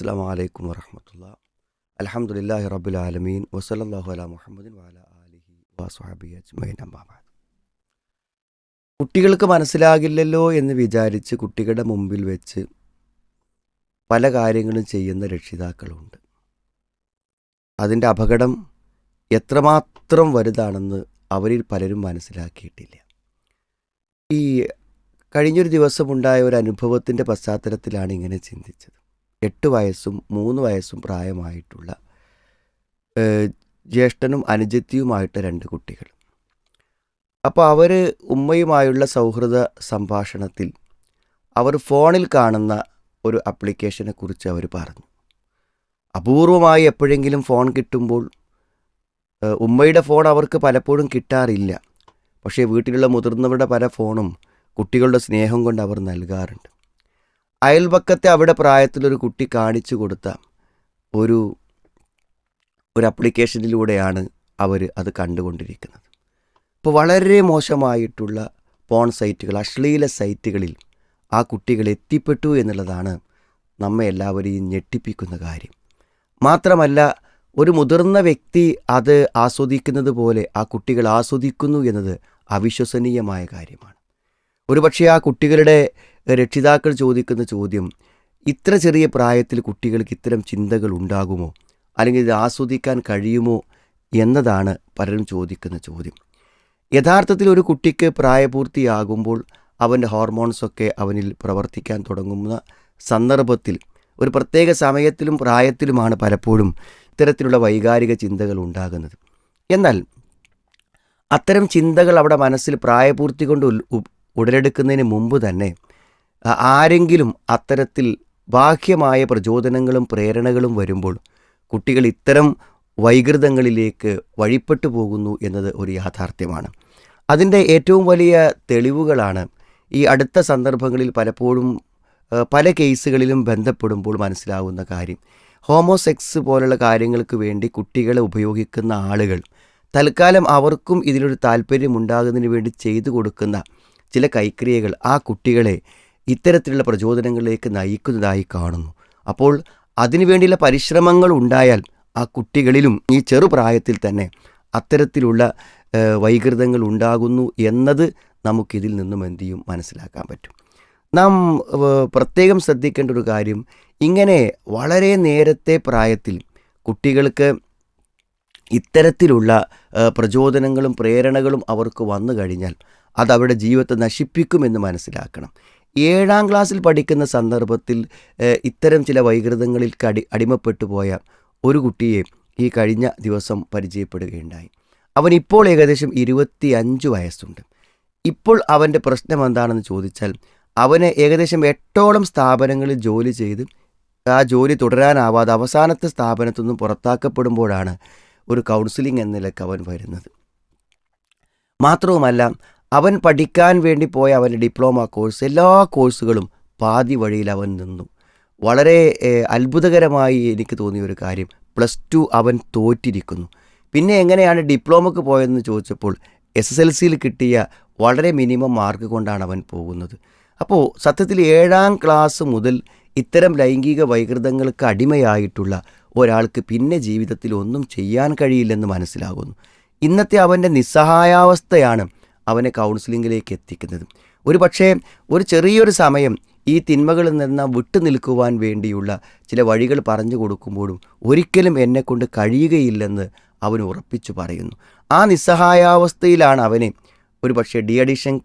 അസ്സാം വലൈക്കും വറഹമത്തുള്ള. അലഹമുല്ലാഹി റബ്ബുൽ ആലമീൻ. വസലല്ലാഹു അല മുഹമ്മദിൻ വാല ആലിഹി വസ്ഹാബി അജ്മൈൻ അമ്മാബാദ് കുട്ടികൾക്ക് മനസ്സിലാകില്ലല്ലോ എന്ന് വിചാരിച്ച് കുട്ടികളുടെ മുമ്പിൽ വെച്ച് പല കാര്യങ്ങളും ചെയ്യുന്ന രക്ഷിതാക്കളുണ്ട്. അതിന്റെ അപകടം എത്രമാത്രം വലുതാണെന്ന് അവരിൽ പലരും മനസ്സിലാക്കിയിട്ടില്ല. ഈ കഴിഞ്ഞൊരു ദിവസമുണ്ടായ ഒരു അനുഭവത്തിന്റെ പശ്ചാത്തലത്തിലാണ് ഇങ്ങനെ ചിന്തിച്ചത്. എട്ട് വയസ്സും മൂന്ന് വയസ്സും പ്രായമായിട്ടുള്ള ജ്യേഷ്ഠനും അനുജത്തിയുമായിട്ട് രണ്ട് കുട്ടികൾ. അപ്പോൾ അവർ ഉമ്മയുമായുള്ള സൗഹൃദ സംഭാഷണത്തിൽ അവർ ഫോണിൽ കാണുന്ന ഒരു ആപ്ലിക്കേഷനെ കുറിച്ച് അവർ പറഞ്ഞു. അപൂർവമായി എപ്പോഴെങ്കിലും ഫോൺ കിട്ടുമ്പോൾ ഉമ്മയുടെ ഫോൺ അവർക്ക് പലപ്പോഴും കിട്ടാറില്ല. പക്ഷേ വീട്ടിലുള്ള മുതിർന്നവരുടെ പല ഫോണും കുട്ടികളുടെ സ്നേഹം കൊണ്ട് അവർ നൽകാറുണ്ട്. അയൽപക്കത്തെ അവിടെ പ്രായത്തിലൊരു കുട്ടി കാണിച്ചു കൊടുത്ത ഒരു ഒരു അപ്ലിക്കേഷനിലൂടെയാണ് അവർ അത് കണ്ടുകൊണ്ടിരിക്കുന്നത്. ഇപ്പോൾ വളരെ മോശമായിട്ടുള്ള പോൺ സൈറ്റുകൾ അശ്ലീല സൈറ്റുകളിൽ ആ കുട്ടികൾ എത്തിപ്പെട്ടു എന്നുള്ളതാണ് നമ്മെ എല്ലാവരെയും ഞെട്ടിപ്പിക്കുന്ന കാര്യം. മാത്രമല്ല ഒരു മുതിർന്ന വ്യക്തി അത് ആസ്വദിക്കുന്നത് പോലെ ആ കുട്ടികൾ ആസ്വദിക്കുന്നു എന്നത് അവിശ്വസനീയമായ കാര്യമാണ്. ഒരുപക്ഷെ ആ കുട്ടികളുടെ രക്ഷിതാക്കൾ ചോദിക്കുന്ന ചോദ്യം ഇത്ര ചെറിയ പ്രായത്തിൽ കുട്ടികൾക്ക് ഇത്തരം ചിന്തകൾ ഉണ്ടാകുമോ? അല്ലെങ്കിൽ ഇത് ആസ്വദിക്കാൻ കഴിയുമോ? എന്നതാണ് പലരും ചോദിക്കുന്ന ചോദ്യം. യഥാർത്ഥത്തിൽ ഒരു കുട്ടിക്ക് പ്രായപൂർത്തിയാകുമ്പോൾ അവന്റെ ഹോർമോൺസൊക്കെ അവനിൽ പ്രവർത്തിക്കാൻ തുടങ്ങുന്ന സന്ദർഭത്തിൽ ഒരു പ്രത്യേക സമയത്തിലും പ്രായത്തിലുമാണ് പലപ്പോഴും ഇത്തരത്തിലുള്ള വൈകാരിക ചിന്തകൾ ഉണ്ടാകുന്നത്. എന്നാൽ അത്തരം ചിന്തകൾ അവിടെ മനസ്സിൽ പ്രായപൂർത്തി കൊണ്ട് ഉടലെടുക്കുന്നതിന് മുമ്പ് തന്നെ ആരെങ്കിലും അത്തരത്തിൽ ബാഹ്യമായ പ്രചോദനങ്ങളും പ്രേരണകളും വരുമ്പോൾ കുട്ടികൾ ഇത്തരം വൈകൃതങ്ങളിലേക്ക് വഴിപ്പെട്ടു പോകുന്നു എന്നത് ഒരു യാഥാർത്ഥ്യമാണ്. അതിന്റെ ഏറ്റവും വലിയ തെളിവുകളാണ് ഈ അടുത്ത സന്ദർഭങ്ങളിൽ പലപ്പോഴും പല കേസുകളിലും ബന്ധപ്പെടുമ്പോൾ മനസ്സിലാവുന്ന കാര്യം. ഹോമോസെക്സ് പോലുള്ള കാര്യങ്ങൾക്ക് വേണ്ടി കുട്ടികളെ ഉപയോഗിക്കുന്ന ആളുകൾ തൽക്കാലം അവർക്കും ഇതിലൊരു താല്പര്യമുണ്ടാകുന്നതിന് വേണ്ടി ചെയ്തു കൊടുക്കുന്ന ചില കൈക്രിയകൾ ആ കുട്ടികളെ ഇത്തരത്തിലുള്ള പ്രചോദനങ്ങളിലേക്ക് നയിക്കുന്നതായി കാണുന്നു. അപ്പോൾ അതിനുവേണ്ടിയുള്ള പരിശ്രമങ്ങൾ ഉണ്ടായാൽ ആ കുട്ടികളിലും ഈ ചെറുപ്രായത്തിൽ തന്നെ അത്തരത്തിലുള്ള വൈകൃതങ്ങൾ ഉണ്ടാകുന്നു എന്നത് നമുക്കിതിൽ നിന്നും എന്തു ചെയ്യും? മനസ്സിലാക്കാൻ പറ്റും. നാം പ്രത്യേകം ശ്രദ്ധിക്കേണ്ട ഒരു കാര്യം ഇങ്ങനെ വളരെ നേരത്തെ പ്രായത്തിൽ കുട്ടികൾക്ക് ഇത്തരത്തിലുള്ള പ്രചോദനങ്ങളും പ്രേരണകളും അവർക്ക് വന്നു കഴിഞ്ഞാൽ അത് അവരുടെ ജീവിതത്തെ നശിപ്പിക്കുമെന്ന് മനസ്സിലാക്കണം. ഏഴാം ക്ലാസ്സിൽ പഠിക്കുന്ന സന്ദർഭത്തിൽ ഇത്തരം ചില വൈകൃതങ്ങളിൽ കടി അടിമപ്പെട്ടു പോയ ഒരു കുട്ടിയെ ഈ കഴിഞ്ഞ ദിവസം പരിചയപ്പെടുകയുണ്ടായി. അവൻ ഇപ്പോൾ ഏകദേശം ഇരുപത്തി അഞ്ച് വയസ്സുണ്ട്. ഇപ്പോൾ അവന്റെ പ്രശ്നം എന്താണെന്ന് ചോദിച്ചാൽ അവന് ഏകദേശം എട്ടോളം സ്ഥാപനങ്ങളിൽ ജോലി ചെയ്ത് ആ ജോലി തുടരാനാവാതെ അവസാനത്തെ സ്ഥാപനത്തൊന്നും പുറത്താക്കപ്പെടുമ്പോഴാണ് ഒരു കൗൺസിലിംഗ് എന്ന നിലയ്ക്ക് അവൻ വരുന്നത്. മാത്രവുമല്ല അവൻ പഠിക്കാൻ വേണ്ടി പോയ അവന്റെ ഡിപ്ലോമ കോഴ്സ് എല്ലാ കോഴ്സുകളും പാതി വഴിയിൽ അവൻ നിന്നു. വളരെ അത്ഭുതകരമായി എനിക്ക് തോന്നിയ ഒരു കാര്യം പ്ലസ് ടു അവൻ തോറ്റിരിക്കുന്നു. പിന്നെ എങ്ങനെയാണ് ഡിപ്ലോമക്ക് പോയതെന്ന് ചോദിച്ചപ്പോൾ എസ് എസ് എൽ സിയിൽ കിട്ടിയ വളരെ മിനിമം മാർക്ക് കൊണ്ടാണ് അവൻ പോകുന്നത്. അപ്പോൾ സത്യത്തിൽ ഏഴാം ക്ലാസ് മുതൽ ഇത്തരം ലൈംഗിക വൈകൃതങ്ങൾക്ക് അടിമയായിട്ടുള്ള ഒരാൾക്ക് പിന്നെ ജീവിതത്തിൽ ഒന്നും ചെയ്യാൻ കഴിയില്ലെന്ന് മനസ്സിലാകുന്നു. ഇന്നത്തെ അവന്റെ നിസ്സഹായാവസ്ഥയാണ് അവനെ കൗൺസിലിങ്ങിലേക്ക് എത്തിക്കുന്നത്. ഒരു പക്ഷേ ഒരു ചെറിയൊരു സമയം ഈ തിന്മകളിൽ നിന്ന് വിട്ടു നിൽക്കുവാൻ വേണ്ടിയുള്ള ചില വഴികൾ പറഞ്ഞു കൊടുക്കുമ്പോഴും ഒരിക്കലും എന്നെക്കൊണ്ട് കഴിയുകയില്ലെന്ന് അവൻ ഉറപ്പിച്ചു പറയുന്നു. ആ നിസ്സഹായാവസ്ഥയിലാണ് അവനെ ഒരു പക്ഷേ ഡി അഡിഷൻ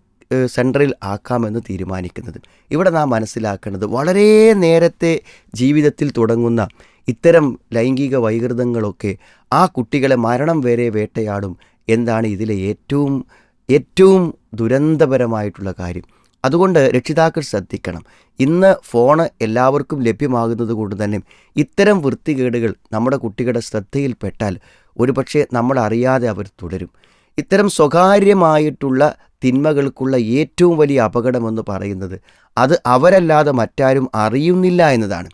സെന്ററിൽ ആക്കാമെന്ന് തീരുമാനിക്കുന്നത്. ഇവിടെ നാം മനസ്സിലാക്കേണ്ടത് വളരെ നേരത്തെ ജീവിതത്തിൽ തുടങ്ങുന്ന ഇത്തരം ലൈംഗിക വൈകൃതങ്ങളൊക്കെ ആ കുട്ടികളെ മരണം വരെ വേട്ടയാടും. എന്താണ് ഇതിലെ ഏറ്റവും ഏറ്റവും ദുരന്തപരമായിട്ടുള്ള കാര്യം. അതുകൊണ്ട് രക്ഷിതാക്കൾ ശ്രദ്ധിക്കണം. ഇന്ന് ഫോണ് എല്ലാവർക്കും ലഭ്യമാകുന്നത് കൊണ്ട് തന്നെ ഇത്തരം വൃത്തികേടുകൾ നമ്മുടെ കുട്ടികളുടെ ശ്രദ്ധയിൽപ്പെട്ടാൽ ഒരുപക്ഷെ നമ്മൾ അറിയാതെ അവർ തുടരും. ഇത്തരം സ്വകാര്യമായിട്ടുള്ള തിന്മകൾക്കുള്ള ഏറ്റവും വലിയ അപകടമെന്ന് പറയുന്നത് അത് അവരല്ലാതെ മറ്റാരും അറിയുന്നില്ല എന്നതാണ്.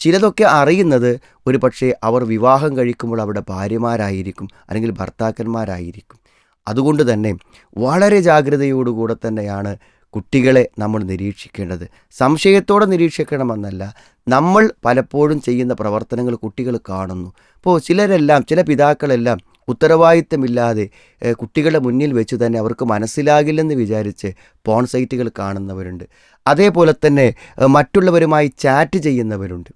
ചിലതൊക്കെ അറിയുന്നത് ഒരു പക്ഷേ അവർ വിവാഹം കഴിക്കുമ്പോൾ അവരുടെ ഭാര്യമാരായിരിക്കും അല്ലെങ്കിൽ ഭർത്താക്കന്മാരായിരിക്കും. അതുകൊണ്ട് തന്നെ വളരെ ജാഗ്രതയോടുകൂടെ തന്നെയാണ് കുട്ടികളെ നമ്മൾ നിരീക്ഷിക്കേണ്ടത്. സംശയത്തോടെ നിരീക്ഷിക്കണമെന്നല്ല നമ്മൾ പലപ്പോഴും ചെയ്യുന്ന പ്രവർത്തനങ്ങൾ കുട്ടികൾ കാണുന്നു. ഇപ്പോൾ ചിലരെല്ലാം ചില പിതാക്കളെല്ലാം ഉത്തരവാദിത്തമില്ലാതെ കുട്ടികളുടെ മുന്നിൽ വെച്ച് തന്നെ അവർക്ക് മനസ്സിലാകില്ലെന്ന് വിചാരിച്ച് പോൺ സൈറ്റുകൾ കാണുന്നവരുണ്ട്. അതേപോലെ തന്നെ മറ്റുള്ളവരുമായി ചാറ്റ് ചെയ്യുന്നവരുണ്ട്.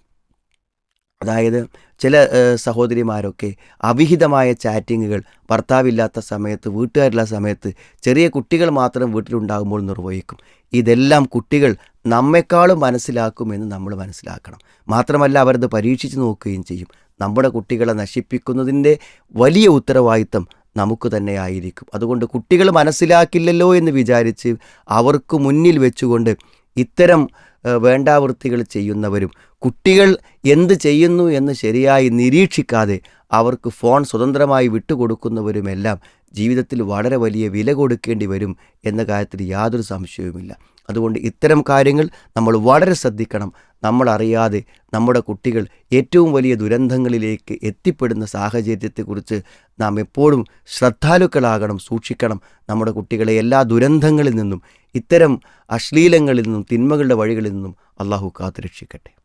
അതായത് ചില സഹോദരിമാരൊക്കെ അവിഹിതമായ ചാറ്റിങ്ങുകൾ ഭർത്താവില്ലാത്ത സമയത്ത് വീട്ടുകാരില്ലാത്ത സമയത്ത് ചെറിയ കുട്ടികൾ മാത്രം വീട്ടിലുണ്ടാകുമ്പോൾ നിർവഹിക്കും. ഇതെല്ലാം കുട്ടികൾ നമ്മെക്കാളും മനസ്സിലാക്കുമെന്ന് നമ്മൾ മനസ്സിലാക്കണം. മാത്രമല്ല അവരത് പരീക്ഷിച്ച് നോക്കുകയും ചെയ്യും. നമ്മുടെ കുട്ടികളെ നശിപ്പിക്കുന്നതിന്റെ വലിയ ഉത്തരവാദിത്തം നമുക്ക് തന്നെ ആയിരിക്കും. അതുകൊണ്ട് കുട്ടികൾ മനസ്സിലാക്കില്ലല്ലോ എന്ന് വിചാരിച്ച് അവർക്ക് മുന്നിൽ വെച്ചുകൊണ്ട് ഇത്തരം വേണ്ടാവൃത്തികൾ ചെയ്യുന്നവരും കുട്ടികൾ എന്ത് ചെയ്യുന്നു എന്ന് ശരിയായി നിരീക്ഷിക്കാതെ അവർക്ക് ഫോൺ സ്വതന്ത്രമായി വിട്ടുകൊടുക്കുന്നവരുമെല്ലാം ജീവിതത്തിൽ വളരെ വലിയ വില കൊടുക്കേണ്ടി വരും എന്ന കാര്യത്തിൽ യാതൊരു സംശയവുമില്ല. അതുകൊണ്ട് ഇത്തരം കാര്യങ്ങൾ നമ്മൾ വളരെ ശ്രദ്ധിക്കണം. നമ്മളറിയാതെ നമ്മുടെ കുട്ടികൾ ഏറ്റവും വലിയ ദുരന്തങ്ങളിലേക്ക് എത്തിപ്പെടുന്ന സാഹചര്യത്തെക്കുറിച്ച് നാം എപ്പോഴും ശ്രദ്ധാലുക്കളാകണം സൂക്ഷിക്കണം. നമ്മുടെ കുട്ടികളെ എല്ലാ ദുരന്തങ്ങളിൽ നിന്നും ഇത്തരം അശ്ലീലങ്ങളിൽ നിന്നും തിന്മകളുടെ വഴികളിൽ നിന്നും അള്ളാഹു കാത്തുരക്ഷിക്കട്ടെ.